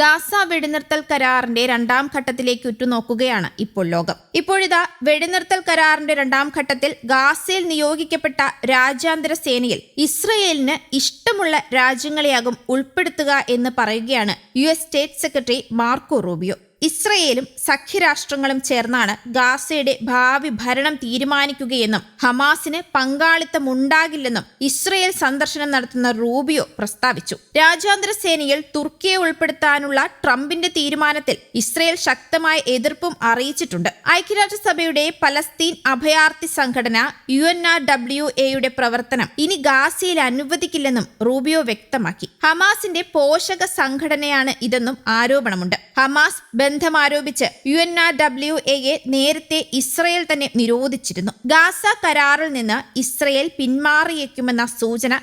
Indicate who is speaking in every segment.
Speaker 1: Gaza വെടിനിർത്തൽ കരാറിന്റെ രണ്ടാം ഘട്ടത്തിലേക്ക് ഉറ്റുനോക്കുകയാണ് ഇപ്പോൾ ലോകം. ഇപ്പോഴിതാ വെടിനിർത്തൽ കരാറിന്റെ രണ്ടാം ഘട്ടത്തിൽ ഗാസയിൽ നിയോഗിക്കപ്പെട്ട രാജ്യാന്തര സേനയിൽ ഇസ്രയേലിന് ഇഷ്ടമുള്ള രാജ്യങ്ങളെയാകും ഉൾപ്പെടുത്തുക എന്ന് പറയുകയാണ് U S state secretary Marco Rubio. ഇസ്രയേലും സഖ്യരാഷ്ട്രങ്ങളും ചേർന്നാണ് ഗാസയുടെ ഭാവി ഭരണം തീരുമാനിക്കുകയെന്നും ഹമാസിന് പങ്കാളിത്തമുണ്ടാകില്ലെന്നും ഇസ്രയേൽ സന്ദർശനം നടത്തുന്ന റൂബിയോ പ്രസ്താവിച്ചു. രാജ്യാന്തര സേനയിൽ തുർക്കിയെ ഉൾപ്പെടുത്താനുള്ള ട്രംപിന്റെ തീരുമാനത്തിൽ ഇസ്രയേൽ ശക്തമായ എതിർപ്പും അറിയിച്ചിട്ടുണ്ട്. ഐക്യരാഷ്ട്രസഭയുടെ പലസ്തീൻ അഭയാർത്ഥി സംഘടന യു എൻ ആർ ഡബ്ല്യു എയുടെ പ്രവർത്തനം ഇനി ഗാസയിൽ അനുവദിക്കില്ലെന്നും റൂബിയോ വ്യക്തമാക്കി. ഹമാസിന്റെ പോഷക സംഘടനയാണ് ഇതെന്നും ആരോപണമുണ്ട്. ഹമാസ് ബന്ധമാരോപിച്ച് യു എൻ ആർ ഡബ്ല്യു എയെ നേരത്തെ ഇസ്രയേൽ തന്നെ നിരോധിച്ചിരുന്നു. ഗാസ കരാറിൽ നിന്ന് ഇസ്രയേൽ പിന്മാറിയേക്കുമെന്ന സൂചന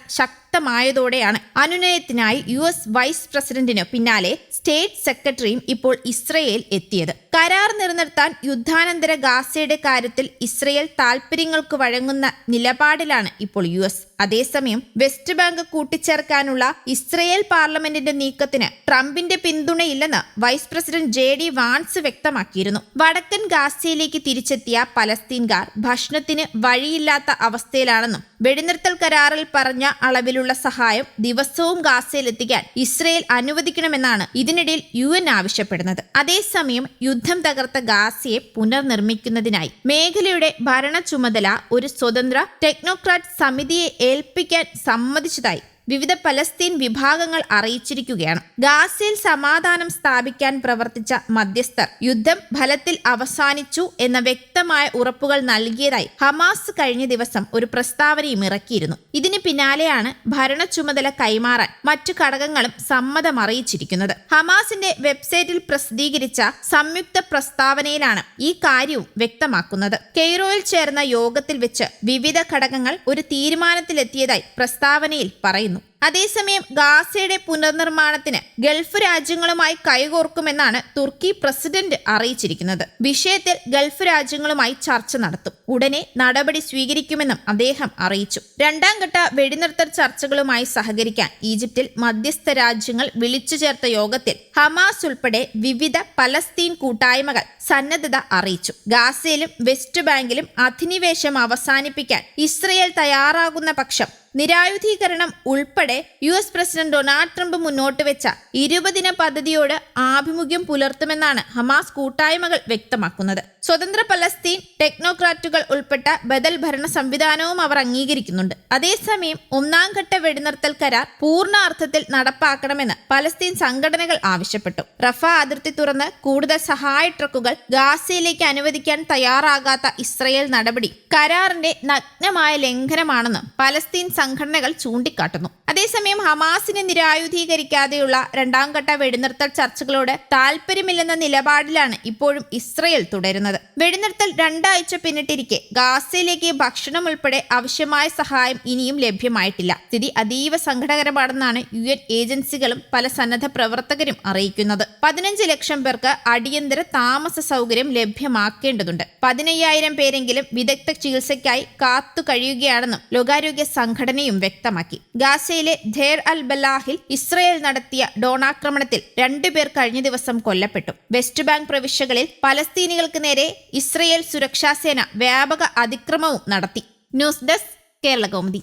Speaker 1: ശക്തമായതോടെയാണ് അനുനയത്തിനായി യു എസ് വൈസ് പ്രസിഡന്റിനു പിന്നാലെ സ്റ്റേറ്റ് സെക്രട്ടറിയും ഇപ്പോൾ ഇസ്രയേൽ എത്തിയത്. കരാർ നിലനിർത്താൻ യുദ്ധാനന്തര ഗാസയുടെ കാര്യത്തിൽ ഇസ്രയേൽ താൽപര്യങ്ങൾക്ക് വഴങ്ങുന്ന നിലപാടിലാണ് ഇപ്പോൾ യു എസ്. അതേസമയം വെസ്റ്റ് ബാങ്ക് കൂട്ടിച്ചേർക്കാനുള്ള ഇസ്രയേൽ പാർലമെന്റിന്റെ നീക്കത്തിന് ട്രംപിന്റെ പിന്തുണയില്ലെന്ന് vice president J D Vance വ്യക്തമാക്കിയിരുന്നു. വടക്കൻ ഗാസയിലേക്ക് തിരിച്ചെത്തിയ പലസ്തീൻകാർ ഭക്ഷണത്തിന് വഴിയില്ലാത്ത അവസ്ഥയിലാണെന്നും വെടിനിർത്തൽ കരാറിൽ പറഞ്ഞ അളവിലുള്ള സഹായം ദിവസവും ഗാസയിലെത്തിക്കാൻ ഇസ്രയേൽ അനുവദിക്കണമെന്നാണ് ഇതിനിടയിൽ യു എൻ ആവശ്യപ്പെടുന്നത്. അതേസമയം യുദ്ധം തകർത്ത ഗാസയെ പുനർനിർമ്മിക്കുന്നതിനായി മേഖലയുടെ ഭരണ ചുമതല ഒരു സ്വതന്ത്ര ടെക്നോക്രാറ്റ് സമിതിയെ ഏൽപ്പിക്കാൻ സമ്മതിച്ചതായി വിവിധ പലസ്തീൻ വിഭാഗങ്ങൾ അറിയിച്ചിരിക്കുകയാണ്. ഗാസയിൽ സമാധാനം സ്ഥാപിക്കാൻ പ്രവർത്തിച്ച മധ്യസ്ഥർ യുദ്ധം ഫലത്തിൽ അവസാനിച്ചു എന്ന വ്യക്തമായ ഉറപ്പുകൾ നൽകിയതായി ഹമാസ് കഴിഞ്ഞ ദിവസം ഒരു പ്രസ്താവനയും ഇറക്കിയിരുന്നു. ഇതിന് പിന്നാലെയാണ് ഭരണ ചുമതല കൈമാറാൻ മറ്റു ഘടകങ്ങളും സമ്മതം അറിയിച്ചിരിക്കുന്നത് ഹമാസിന്റെ വെബ്സൈറ്റിൽ പ്രസിദ്ധീകരിച്ച സംയുക്ത പ്രസ്താവനയിലാണ് ഈ കാര്യവും വ്യക്തമാക്കുന്നത്. കെയ്റോയിൽ ചേർന്ന യോഗത്തിൽ വെച്ച് വിവിധ ഘടകങ്ങൾ ഒരു തീരുമാനത്തിലെത്തിയതായി പ്രസ്താവനയിൽ പറയുന്നു. അതേസമയം ഗാസയുടെ പുനർനിർമ്മാണത്തിന് ഗൾഫ് രാജ്യങ്ങളുമായി കൈകോർക്കുമെന്നാണ് തുർക്കി പ്രസിഡന്റ് അറിയിച്ചിരിക്കുന്നത്. വിഷയത്തിൽ ഗൾഫ് രാജ്യങ്ങളുമായി ചർച്ച നടത്തും. ഉടനെ നടപടി സ്വീകരിക്കുമെന്നും അദ്ദേഹം അറിയിച്ചു. രണ്ടാം ഘട്ട വെടിനിർത്തൽ ചർച്ചകളുമായി സഹകരിക്കാൻ ഈജിപ്തിൽ മധ്യസ്ഥ രാജ്യങ്ങൾ വിളിച്ചു ചേർത്ത യോഗത്തിൽ ഹമാസ് ഉൾപ്പെടെ വിവിധ പലസ്തീൻ കൂട്ടായ്മകൾ സന്നദ്ധത അറിയിച്ചു. ഗാസയിലും വെസ്റ്റ് ബാങ്കിലും അധിനിവേശം അവസാനിപ്പിക്കാൻ ഇസ്രയേൽ തയ്യാറാകുന്ന പക്ഷം നിരായുധീകരണം ഉൾപ്പെടെ U S president Donald Trump മുന്നോട്ട് വെച്ച ഇരുപതിന പദ്ധതിയോട് ആഭിമുഖ്യം പുലർത്തുമെന്നാണ് ഹമാസ് കൂട്ടായ്മകൾ വ്യക്തമാക്കുന്നത്. സ്വതന്ത്ര പലസ്തീൻ ടെക്നോക്രാറ്റുകൾ ഉൾപ്പെട്ട ബദൽ ഭരണ സംവിധാനവും അവർ അംഗീകരിക്കുന്നുണ്ട്. അതേസമയം ഒന്നാം ഘട്ട വെടിനിർത്തൽ കരാർ പൂർണ അർത്ഥത്തിൽ നടപ്പാക്കണമെന്ന് പലസ്തീൻ സംഘടനകൾ ആവശ്യപ്പെട്ടു. റഫ അതിർത്തി തുറന്ന് കൂടുതൽ സഹായ ട്രക്കുകൾ ഗാസയിലേക്ക് അനുവദിക്കാൻ തയ്യാറാകാത്ത ഇസ്രയേൽ നടപടി കരാറിന്റെ നഗ്നമായ ലംഘനമാണെന്ന് പലസ്തീൻ സംഘടനകൾ ചൂണ്ടിക്കാട്ടുന്നു. അതേസമയം ഹമാസിനെ നിരായുധീകരിക്കാതെയുള്ള രണ്ടാം ഘട്ട വെടിനിർത്തൽ ചർച്ചകളോട് താല്പര്യമില്ലെന്ന നിലപാടിലാണ് ഇപ്പോഴും ഇസ്രയേൽ തുടരുന്നത്. വെടിനിർത്തൽ രണ്ടാഴ്ച പിന്നിട്ടിരിക്കെ ഗാസയിലേക്ക് ഭക്ഷണം ഉൾപ്പെടെ ആവശ്യമായ സഹായം ഇനിയും ലഭ്യമായിട്ടില്ല. സ്ഥിതി അതീവ സങ്കടകരമാണെന്നാണ് യു എൻ ഏജൻസികളും പല സന്നദ്ധ പ്രവർത്തകരും അറിയിക്കുന്നത്. പതിനഞ്ച് ലക്ഷം പേർക്ക് അടിയന്തര താമസ സൗകര്യം ലഭ്യമാക്കേണ്ടതുണ്ട്. പതിനയ്യായിരം പേരെങ്കിലും വിദഗ്ധ ചികിത്സയ്ക്കായി കാത്തു കഴിയുകയാണെന്നും ലോകാരോഗ്യ സംഘടനയും വ്യക്തമാക്കി. ഗാസയിലെ ധേർ അൽ ബലാഹിൽ ഇസ്രയേൽ നടത്തിയ ഡോണാക്രമണത്തിൽ രണ്ടുപേർ കഴിഞ്ഞ ദിവസം കൊല്ലപ്പെട്ടു. വെസ്റ്റ് ബാങ്ക് പ്രവിശ്യകളിൽ പലസ്തീനികൾക്ക് നേരെ ഇസ്രയേൽ സുരക്ഷാസേന വ്യാപക അതിക്രമവും നടത്തി. News desk Kerala Kaumudi.